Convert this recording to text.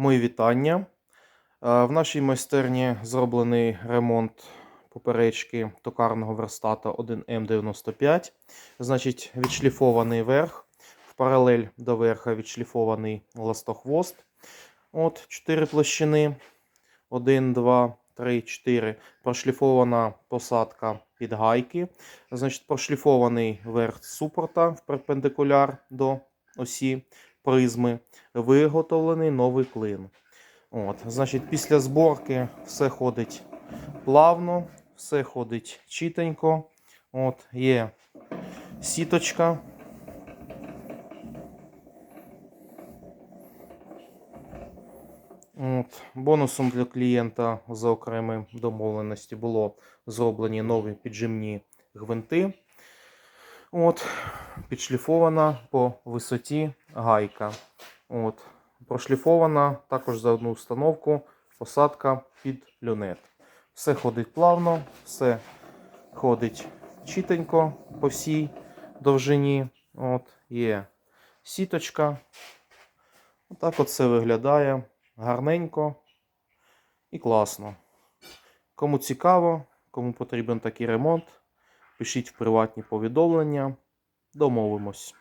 Мої вітання. Е, В нашій майстерні зроблений ремонт поперечки токарного верстата 1М95. Значить, відшліфований верх. В паралель до верха відшліфований ластохвост. От 4 площини. 1, 2, 3, 4. Прошліфована посадка під гайки. Значить, прошліфований верх супорта в перпендикуляр до осі призми виготовлений новий клин. От, значить, після зборки все ходить плавно, все ходить чітенько. От, є сіточка. От, бонусом для клієнта за окремої домовленості було зроблені нові піджимні гвинти. От, підшліфована по висоті гайка. От, прошліфована також за одну установку посадка під люнет. Все ходить плавно, все ходить чітенько по всій довжині. От, є сіточка. Отак от все виглядає гарненько і класно. Кому цікаво, кому потрібен такий ремонт, пишіть в приватні повідомлення. Домовимось.